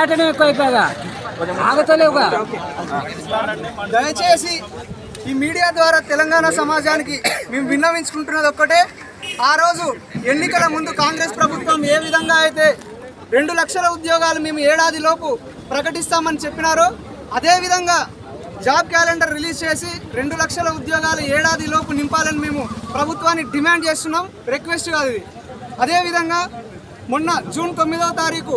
కొట్లాటనే ఎక్కువ అయిపోయాగా ఆగతలేవుగా దయచేసి ఈ మీడియా ద్వారా తెలంగాణ సమాజానికి మేము విన్నవించుకుంటున్నది ఒక్కటే. ఆ రోజు ఎన్నికల ముందు కాంగ్రెస్ ప్రభుత్వం ఏ విధంగా అయితే రెండు లక్షల ఉద్యోగాలు మేము ఏడాది లోపు ప్రకటిస్తామని చెప్పినారో అదేవిధంగా జాబ్ క్యాలెండర్ రిలీజ్ చేసి రెండు లక్షల ఉద్యోగాలు ఏడాది లోపు నింపాలని మేము ప్రభుత్వాన్ని డిమాండ్ చేస్తున్నాం. రిక్వెస్ట్ కాదు ఇది. అదేవిధంగా మొన్న జూన్ తొమ్మిదవ తారీఖు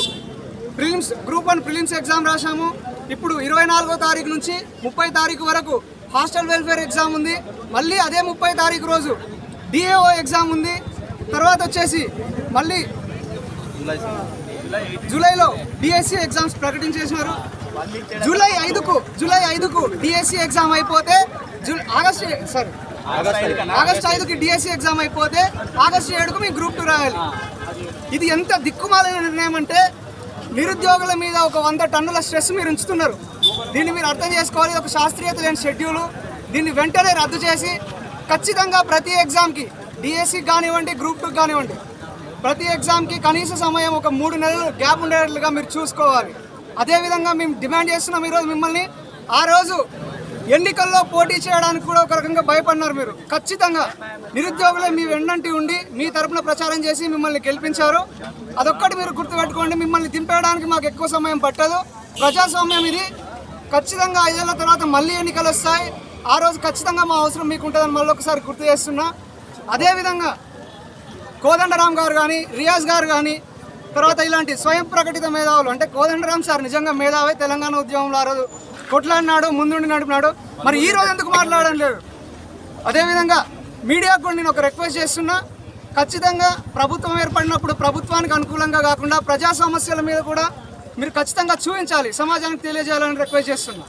prelims group one prelims exam రాశాము. ఇప్పుడు ఇరవై నాలుగో తారీఖు నుంచి ముప్పై తారీఖు వరకు హాస్టల్ వెల్ఫేర్ ఎగ్జామ్ ఉంది. మళ్ళీ అదే ముప్పై తారీఖు రోజు డిఏఓ ఎగ్జామ్ ఉంది. తర్వాత వచ్చేసి మళ్ళీ జూలైలో డిఎస్సి ఎగ్జామ్స్ ప్రకటించేసినారు. జూలై ఐదుకు జూలై ఐదుకు డిఎస్సి ఎగ్జామ్ అయిపోతే ఆగస్ట్ సారీ ఆగస్ట్ ఐదుకి డిఎస్సి ఎగ్జామ్ అయిపోతే ఆగస్ట్ ఏడుకు మీ గ్రూప్ టూ రాయాలి. ఇది ఎంత దిక్కుమాలిన నిర్ణయం అంటే నిరుద్యోగుల మీద ఒక వంద టన్నుల స్ట్రెస్ మీరు ఉంచుతున్నారు. దీన్ని మీరు అర్థం చేసుకోవాలి. ఒక శాస్త్రీయత లేని షెడ్యూలు. దీన్ని వెంటనే రద్దు చేసి ఖచ్చితంగా ప్రతి ఎగ్జామ్కి డిఎస్సికి కానివ్వండి గ్రూప్ టూకి కానివ్వండి ప్రతి ఎగ్జామ్కి కనీస సమయం ఒక మూడు నెలలు గ్యాప్ ఉండేట్లుగా మీరు చూసుకోవాలి. అదేవిధంగా మేము డిమాండ్ చేస్తున్నాం ఈరోజు మిమ్మల్ని. ఆ రోజు ఎన్నికల్లో పోటీ చేయడానికి కూడా ఒక రకంగా భయపడినారు మీరు. ఖచ్చితంగా. నిరుద్యోగులే మీ వెన్నంటి ఉండి మీ తరపున ప్రచారం చేసి మిమ్మల్ని గెలిపించారు. అదొక్కటి మీరు గుర్తుపెట్టుకోండి మిమ్మల్ని దింపేయడానికి మాకు ఎక్కువ సమయం పట్టదు. ప్రజాస్వామ్యం ఇది. ఖచ్చితంగా ఐదేళ్ళ తర్వాత మళ్ళీ ఎన్నికలు వస్తాయి. ఆ రోజు ఖచ్చితంగా మా అవసరం మీకు ఉంటుందని మళ్ళీ ఒకసారి గుర్తు చేస్తున్నా. అదేవిధంగా కోదండరామ్ గారు కానీ రియాజ్ గారు కానీ తర్వాత ఇలాంటి స్వయం ప్రకటిత మేధావులు అంటే కోదండరామ్ సార్ నిజంగా మేధావే తెలంగాణ ఉద్యమంలో ఆ రోజు కొట్లాడినాడు ముందుండి నడిపినాడు మరి ఈ రోజు ఎందుకు మాట్లాడడం లేదు? అదేవిధంగా మీడియాకు కూడా నేను ఒక రిక్వెస్ట్ చేస్తున్నా ఖచ్చితంగా ప్రభుత్వం ఏర్పడినప్పుడు ప్రభుత్వానికి అనుకూలంగా కాకుండా ప్రజా సమస్యల మీద కూడా మీరు ఖచ్చితంగా చూపించాలి సమాజానికి తెలియజేయాలని రిక్వెస్ట్ చేస్తున్నా.